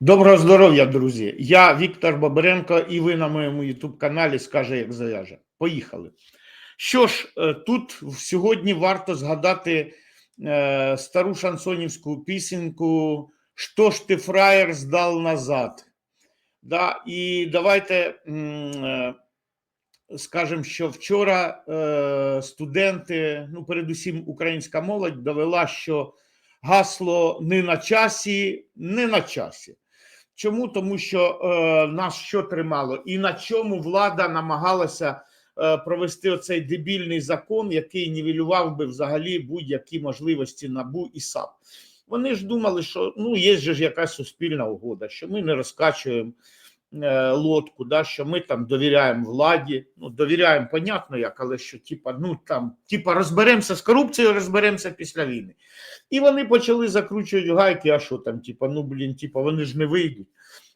Доброго здоров'я, друзі! Я Віктор Бобренко, і ви на моєму ютуб-каналі Скаже, як зав'яже. Поїхали. Що ж, е, тут сьогодні варто згадати е, стару шансонівську пісеньку Що ж ти фраєр здав назад. Да, І давайте е, скажемо, що вчора студенти, ну, передусім українська молодь, довела, що гасло не на часі, не на часі. Чому? Тому що е, нас що тримало, і на чому влада намагалася е, провести оцей дебільний закон, який нівелював би взагалі будь-які можливості НАБУ і САП. Вони ж думали, що ну є ж якась суспільна угода, що ми не розкачуємо лодку, да, що ми там довіряємо владі. Ну, довіряємо, понятно як, але що типа, ну там, типа, розберемося з корупцією, розберемося після війни. І вони почали закручувати гайки, а що там, типа, ну блін, типа, вони ж не вийдуть.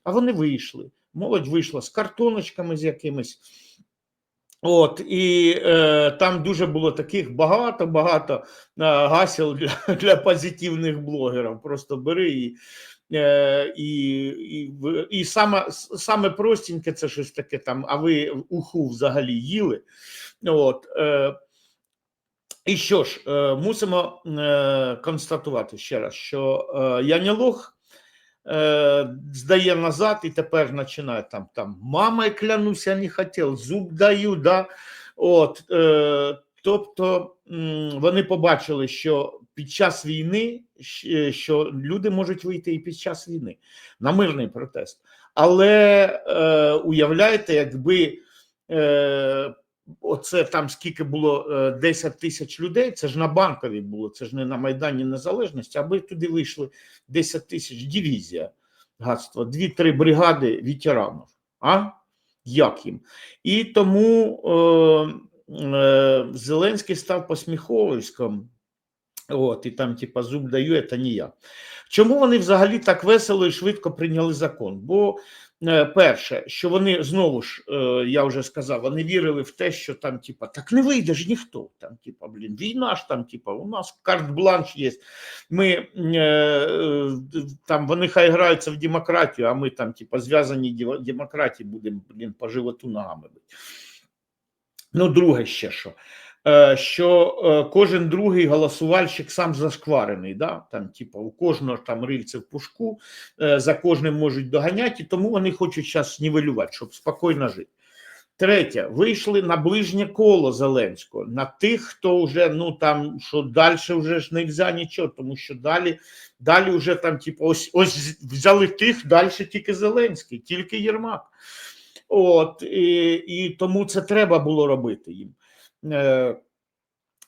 А вони вийшли. Молодь вийшла з картоночками з якимись. От, і е, там дуже було таких багато-багато е, гасел для, для позитивних блогерів. Просто бери і. Е, і, і, і саме, саме простеньке це щось таке там, а ви уху взагалі їли. От, е, і що ж, е, мусимо констатувати ще раз, що Янілох здає назад і тепер починає там, там мама клянуся, не хотів, зуб даю. Да? От, тобто вони побачили, що під час війни що люди можуть вийти і під час війни на мирний протест. Але е, уявляєте, якби е, оце там скільки було е, 10 тисяч людей, це ж на банковій було, це ж не на Майдані Незалежності, аби туди вийшли 10 тисяч дивізія гадства, дві-три бригади ветеранів. А? Як їм? І тому е, е, Зеленський став посміховиськом. От, і там, типа, зуб даю, це не я. Чому вони взагалі так весело і швидко прийняли закон? Бо е, перше, що вони знову ж, е, я вже сказав, вони вірили в те, що там, типа, так не вийде ж ніхто. Там, типа, блін, війна ж там, типа, у нас карт-бланш є. Ми е, там вони хай граються в демократію, а ми там, типа, зв'язані демократії будемо, блін, по животу ногами. Ну, друге ще що. Е, Що е, кожен другий голосувальщик сам зашкварений, да? там, типу, у кожного там рильце в пушку, е, за кожним можуть доганяти, тому вони хочуть зараз нівелювати, щоб спокійно жити. Третє, вийшли на ближнє коло Зеленського, на тих, хто вже ну там що далі вже ж не можна нічого, тому що далі, далі вже там, типу, ось ось взяли тих, далі тільки Зеленський, тільки Єрмак. От і, і тому це треба було робити їм.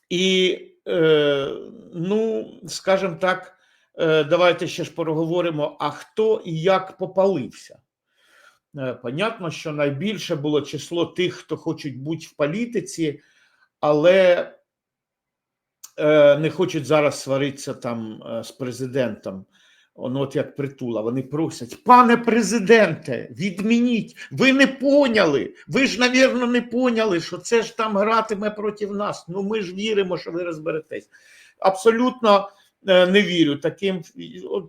І, е, ну, скажімо так, е, давайте ще ж поговоримо, а хто і як попалився. Понятно, що найбільше було число тих, хто хочуть бути в політиці, але е, не хочуть зараз сваритися там е, з президентом. Он от як притула, вони просять, пане президенте, відмініть. Ви не поняли. Ви ж, навірно, не поняли, що це ж там гратиме проти нас. Ну ми ж віримо, що ви розберетесь. Абсолютно е, не вірю таким.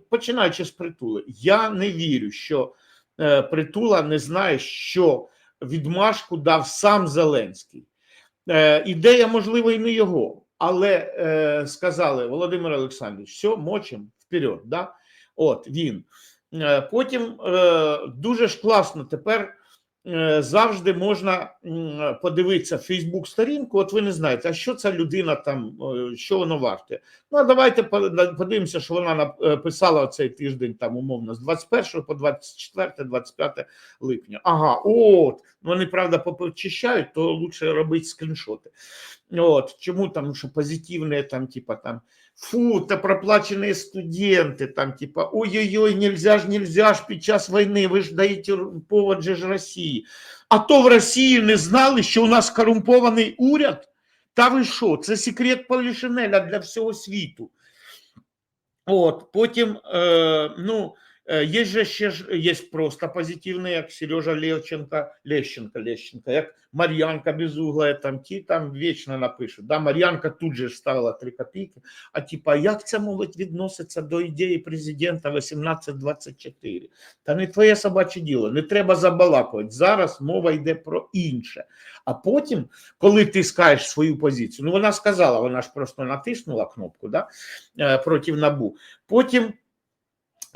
Починаючи з притули, я не вірю, що е, притула не знає, що відмашку дав сам Зеленський. Е, ідея, можливо, і не його, але сказали Володимир Олександрович, все, мочим вперед. Да? От він. Е, Потім е, дуже ж класно тепер е, завжди можна подивитися Фейсбук сторінку. От ви не знаєте, а що ця людина там, що воно варте. Ну а давайте подивимося, що вона нап- е, цей тиждень там умовно з 21 по 24, 25 липня. Ага, от вони правда попочищають, то лучше робити скріншоти. От чому там, що позитивне, там, типа там. Фу, та проплачені студенти, там, типа, ой-ой-ой, нельзя ж, нельзя ж під час війни, ви ж даєте повод же ж Росії. А то в Росії не знали, що у нас корумпований уряд? Та ви що? Це секрет Полішинеля для всього світу. От, потім, е, ну, Е, Є же ще ж є просто позитивні, як Сережа Левченко, Лещенко, Лещенко, як Мар'янка Безугла, там ті там вічно напишуть. Да, Мар'янка тут же ставила 3 копійки. А типа, як ця молодь відноситься до ідеї президента 1824? Та не твоє собаче діло, не треба забалакувати. Зараз мова йде про інше. А потім, коли ти скажеш свою позицію, ну вона сказала, вона ж просто натиснула кнопку да, е, проти набу. Потім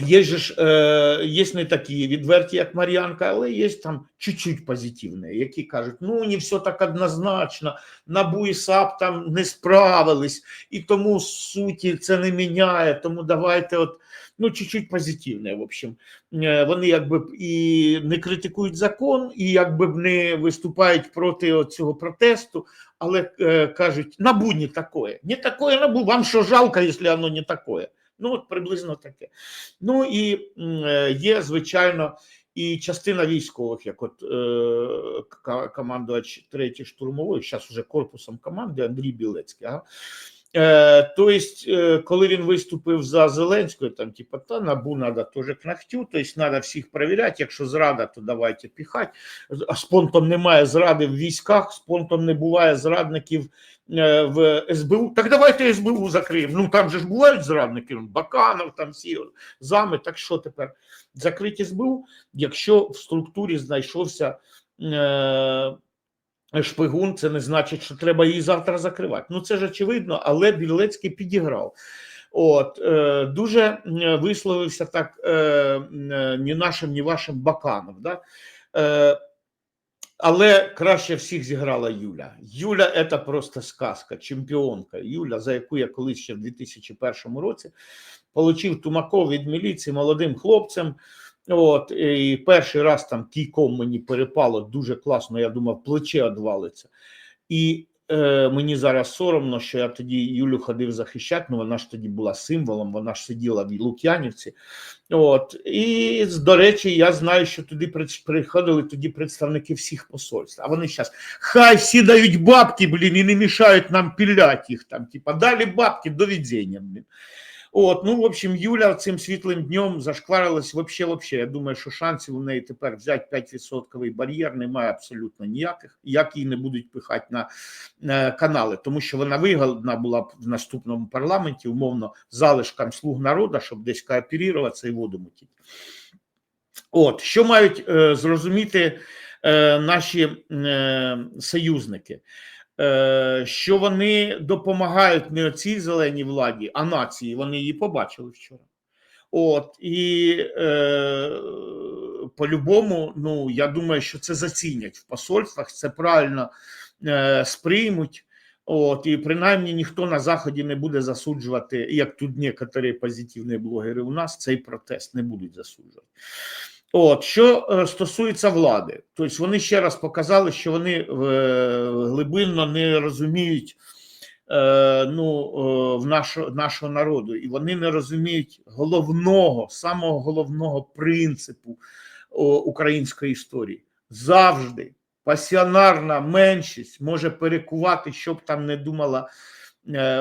є ж е, є не такі відверті, як Мар'янка, але є там чуть-чуть позитивні, які кажуть, ну не все так однозначно, НАБУ і САП там не справились, і тому суті це не міняє. Тому давайте, от ну чуть-чуть позитивне. В общем, Е, вони якби і не критикують закон, і якби не виступають проти цього протесту, але е, кажуть, набу не такое, не такое набу. Вам що жалко, якщо воно не такое. Ну, от приблизно таке. Ну і е, є, звичайно, і частина військових, як от е, командувач 3 штурмової, зараз уже корпусом команди Андрій Білецький. Ага. Е, тобто, е, коли він виступив за Зеленською, там, типа, та набу треба теж к ногтю, тобто треба всіх перевіряти, якщо зрада, то давайте піхати. А з понтом немає зради в військах, з понтом не буває зрадників е, в СБУ. Так давайте СБУ закриємо. Ну там же ж бувають зрадники, Баканов, там всі зами. Так що тепер закрити СБУ, якщо в структурі знайшовся. Е, Шпигун, це не значить, що треба її завтра закривати. Ну це ж очевидно, але Білецький підіграв. От е, дуже е, висловився так е, е, ні нашим, ні вашим Баканов. Да? Е, але краще всіх зіграла Юля. Юля це просто сказка, чемпіонка. Юля, за яку я колись ще в 2001 році отримав Тумаков від міліції молодим хлопцем. От, і перший раз там кійком мені перепало дуже класно, я думав, плече одвалиться. І е, мені зараз соромно, що я тоді Юлю ходив захищати, ну вона ж тоді була символом, вона ж сиділа в Лук'янівці. От, і, до речі, я знаю, що туди приходили тоді представники всіх посольств. А вони зараз, хай всі дають бабки, блін, і не мішають нам пілять їх там. Типа, далі бабки, до відзення, блін. От, ну, в общем, Юля цим світлим днем зашкварилась вообще, вообще. Я думаю, що шансів у неї тепер взяти 5% бар'єр немає абсолютно ніяких, як її не будуть пихати на канали, тому що вона вигодна була б в наступному парламенті, умовно, залишкам слуг народу, щоб десь кооперуватися і воду мутити. От, що мають е, зрозуміти е, наші е, союзники? Е, що вони допомагають не цій зеленій владі, а нації. Вони її побачили вчора. От і е, по-любому, ну я думаю, що це зацінять в посольствах, це правильно е, сприймуть. От, і принаймні ніхто на заході не буде засуджувати, як тут некоторі позитивні блогери у нас цей протест не будуть засуджувати. От що е, стосується влади, тобто вони ще раз показали, що вони е, глибинно не розуміють е, ну, в нашого, нашого народу, і вони не розуміють головного, самого головного принципу української історії. Завжди пасіонарна меншість може перекувати, щоб там не думала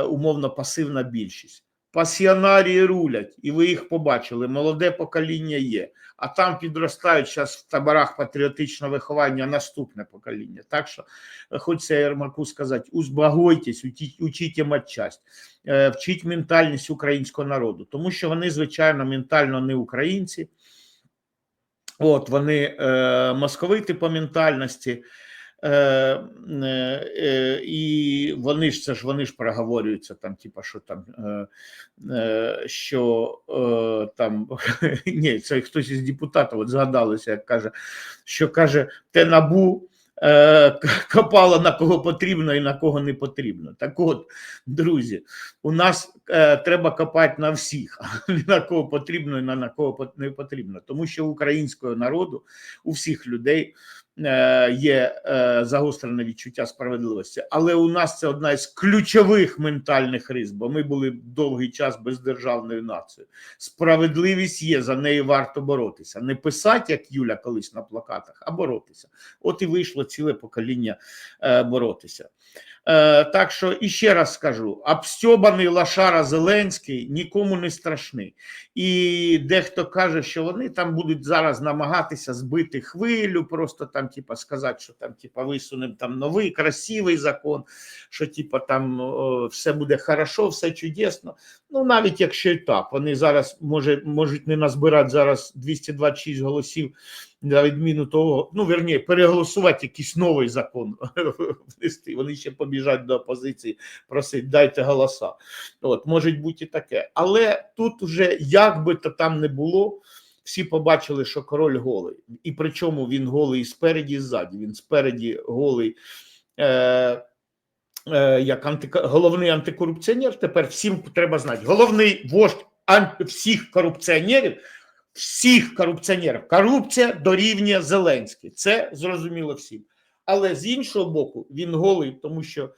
умовно пасивна більшість. Пасіонарії рулять, і ви їх побачили. Молоде покоління є. А там підростають зараз в таборах патріотичного виховання наступне покоління. Так що е, хочеться Єрмаку сказати: узбагойтесь, учіть, учіть матчасть, е, вчіть ментальність українського народу, тому що вони, звичайно, ментально не українці. От вони е, московити по ментальності. Е, е, е, і вони ж це ж вони ж проговорюються там, типа, що там, що там ні, це хтось із депутатів от згадалося, як каже, що каже, те набу к- копало на кого потрібно і на кого не потрібно. Так от, друзі, у нас е, треба копати на всіх, а не на кого потрібно і на, на кого не потрібно. Тому що українського народу, у всіх людей є е, загострене відчуття справедливості. Але у нас це одна із ключових ментальних рис, бо ми були довгий час бездержавною нацією. Справедливість є, за нею варто боротися. Не писати, як Юля колись на плакатах, а боротися. От і вийшло ціле покоління е, боротися. Е, так що іще раз скажу: обстьобаний Лашара Зеленський нікому не страшний. І дехто каже, що вони там будуть зараз намагатися збити хвилю, просто там, типа, сказати, що там, типа, висунемо там новий красивий закон, що типа там о, все буде хорошо, все чудесно. Ну, навіть якщо і так, вони зараз може, можуть не назбирати зараз 226 голосів на відміну того, ну верні, переголосувати якийсь новий закон внести. Вони ще побіжать до опозиції, просить, дайте голоса. От, може бути і таке. Але тут вже як би то там не було, всі побачили, що король голий. І причому він голий спереді, і ззаді. Він спереді голий. Е, е, як антика... головний антикорупціонер, тепер всім треба знати. Головний вождь ан- всіх корупціонерів, всіх корупціонерів. Корупція дорівнює Зеленський. Це зрозуміло всім. Але з іншого боку, він голий, тому що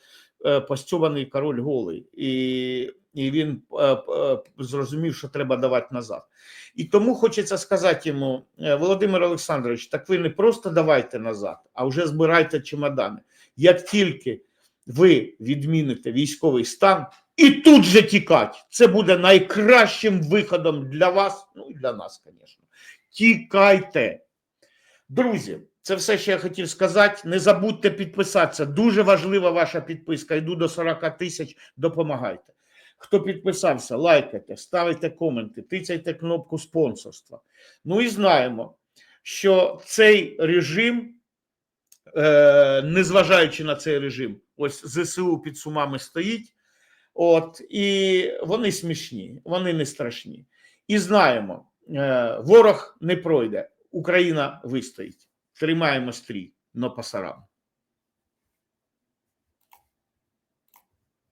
е, король голий, і, і він е, е, зрозумів, що треба давати назад. І тому хочеться сказати йому, Володимир Олександрович, так ви не просто давайте назад, а вже збирайте чемодани. Як тільки ви відміните військовий стан і тут же тікати, це буде найкращим виходом для вас, ну і для нас, звісно. Тікайте. Друзі, це все, що я хотів сказати. Не забудьте підписатися. Дуже важлива ваша підписка. Йду до 40 тисяч. Допомагайте. Хто підписався, лайкайте, ставайте коменти, тицяйте кнопку спонсорства. Ну і знаємо, що цей режим, е, незважаючи на цей режим, ось ЗСУ під сумами стоїть. От, і вони смішні, вони не страшні. І знаємо, е, ворог не пройде, Україна вистоїть. Тримаємо стрій, но пасарам.